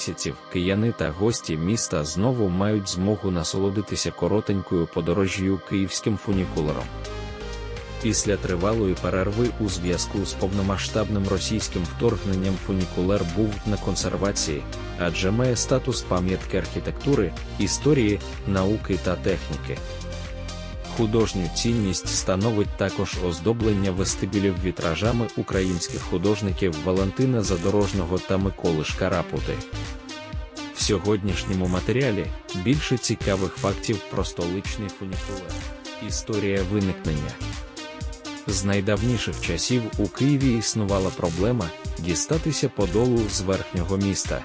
місяців кияни та гості міста знову мають змогу насолодитися коротенькою подорожжю київським фунікулером. Після тривалої перерви у зв'язку з повномасштабним російським вторгненням фунікулер був на консервації, адже має статус пам'ятки архітектури, історії, науки та техніки. Художню цінність становить також оздоблення вестибюлів вітражами українських художників Валентина Задорожного та Миколи Шкарапути. В сьогоднішньому матеріалі більше цікавих фактів про столичний фунікулер. Історія виникнення. З найдавніших часів у Києві існувала проблема дістатися подолу з верхнього міста.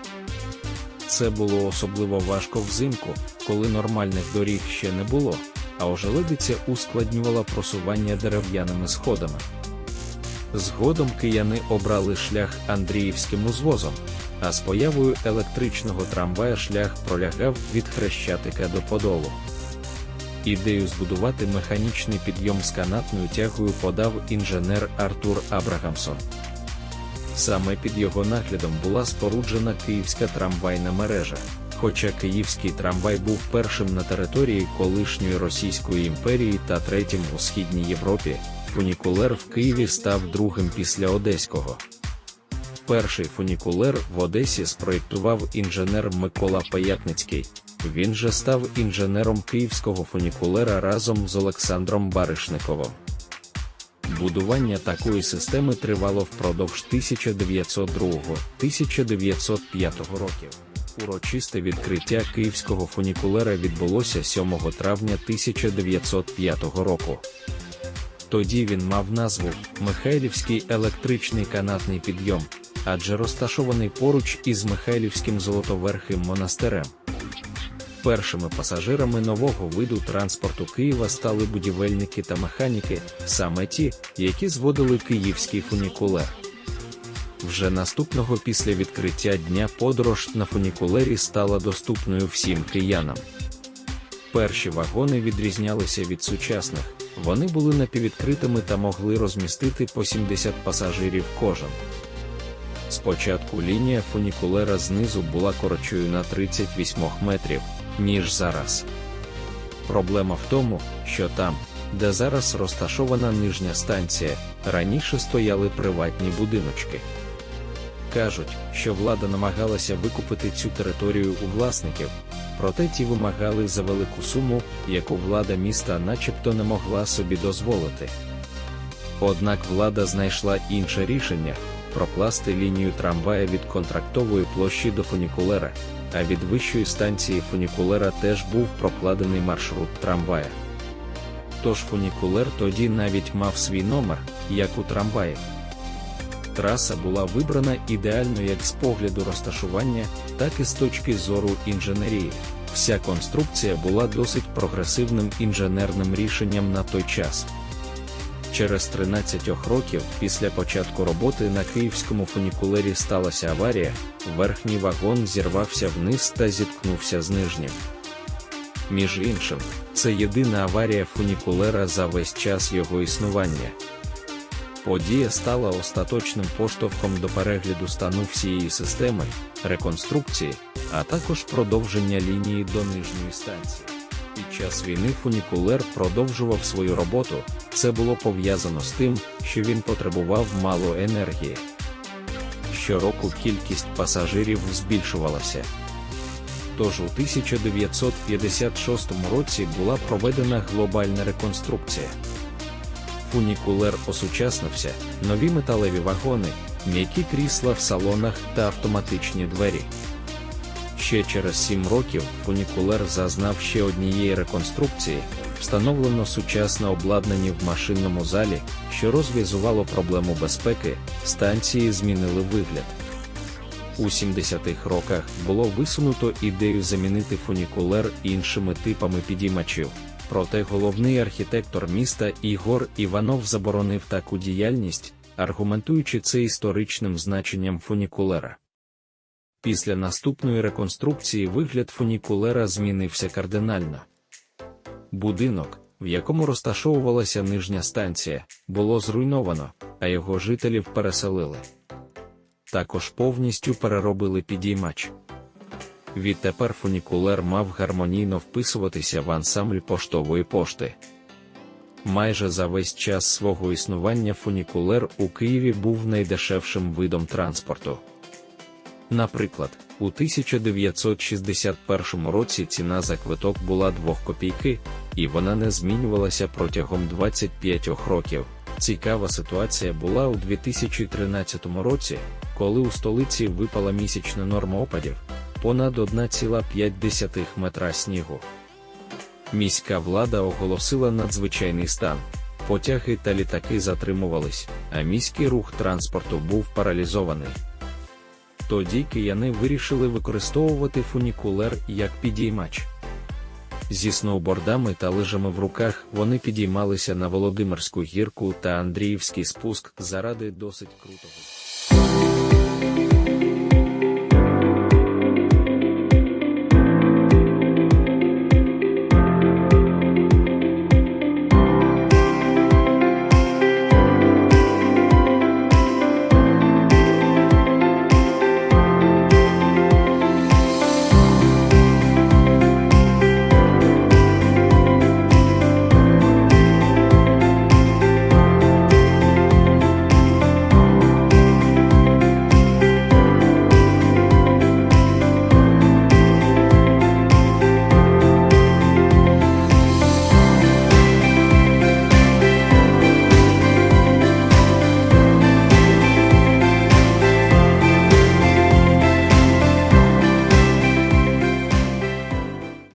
Це було особливо важко взимку, коли нормальних доріг ще не було, а ожеледиця ускладнювала просування дерев'яними сходами. Згодом кияни обрали шлях Андріївським узвозом, а з появою електричного трамвая шлях пролягав від Хрещатика до Подолу. Ідею збудувати механічний підйом з канатною тягою подав інженер Артур Абрагамсон. Саме під його наглядом була споруджена київська трамвайна мережа. Хоча київський трамвай був першим на території колишньої Російської імперії та третім у східній Європі, фунікулер в Києві став другим після Одеського. Перший фунікулер в Одесі спроєктував інженер Микола Паятницький. Він же став інженером київського фунікулера разом з Олександром Баришниковим. Будування такої системи тривало впродовж 1902-1905 років. Урочисте відкриття київського фунікулера відбулося 7 травня 1905 року. Тоді він мав назву Михайлівський електричний канатний підйом, адже розташований поруч із Михайлівським Золотоверхим монастирем. Першими пасажирами нового виду транспорту Києва стали будівельники та механіки, саме ті, які зводили київський фунікулер. Вже наступного після відкриття дня подорож на фунікулері стала доступною всім киянам. Перші вагони відрізнялися від сучасних, вони були напіввідкритими та могли розмістити по 70 пасажирів кожен. Спочатку лінія фунікулера знизу була коротшою на 38 метрів, ніж зараз. Проблема в тому, що там, де зараз розташована нижня станція, раніше стояли приватні будиночки. Кажуть, що влада намагалася викупити цю територію у власників, проте ті вимагали за велику суму, яку влада міста начебто не могла собі дозволити. Однак влада знайшла інше рішення прокласти лінію трамвая від контрактової площі до фунікулера, а від вищої станції фунікулера теж був прокладений маршрут трамвая. Тож фунікулер тоді навіть мав свій номер, як у трамваї. Траса була вибрана ідеально як з погляду розташування, так і з точки зору інженерії. Вся конструкція була досить прогресивним інженерним рішенням на той час. Через 13 років після початку роботи на київському фунікулері сталася аварія, верхній вагон зірвався вниз та зіткнувся з нижнім. Між іншим, це єдина аварія фунікулера за весь час його існування. Подія стала остаточним поштовхом до перегляду стану всієї системи, реконструкції, а також продовження лінії до нижньої станції. Під час війни фунікулер продовжував свою роботу, це було пов'язано з тим, що він потребував мало енергії. Щороку кількість пасажирів збільшувалася. Тож у 1956 році була проведена глобальна реконструкція. Фунікулер осучаснився, нові металеві вагони, м'які крісла в салонах та автоматичні двері. Ще через сім років фунікулер зазнав ще однієї реконструкції, встановлено сучасне обладнання в машинному залі, що розв'язувало проблему безпеки, станції змінили вигляд. У 70-х роках було висунуто ідею замінити фунікулер іншими типами підіймачів. Проте головний архітектор міста Ігор Іванов заборонив таку діяльність, аргументуючи це історичним значенням фунікулера. Після наступної реконструкції вигляд фунікулера змінився кардинально. Будинок, в якому розташовувалася нижня станція, було зруйновано, а його жителів переселили. Також повністю переробили підіймач. Відтепер фунікулер мав гармонійно вписуватися в ансамбль поштової пошти. Майже за весь час свого існування фунікулер у Києві був найдешевшим видом транспорту. Наприклад, у 1961 році ціна за квиток була 2 копійки, і вона не змінювалася протягом 25 років. Цікава ситуація була у 2013 році, коли у столиці випала місячна норма опадів понад 1,5 метра снігу. Міська влада оголосила надзвичайний стан. Потяги та літаки затримувались, а міський рух транспорту був паралізований. Тоді кияни вирішили використовувати фунікулер як підіймач. Зі сноубордами та лижами в руках вони підіймалися на Володимирську гірку та Андріївський спуск заради досить крутого.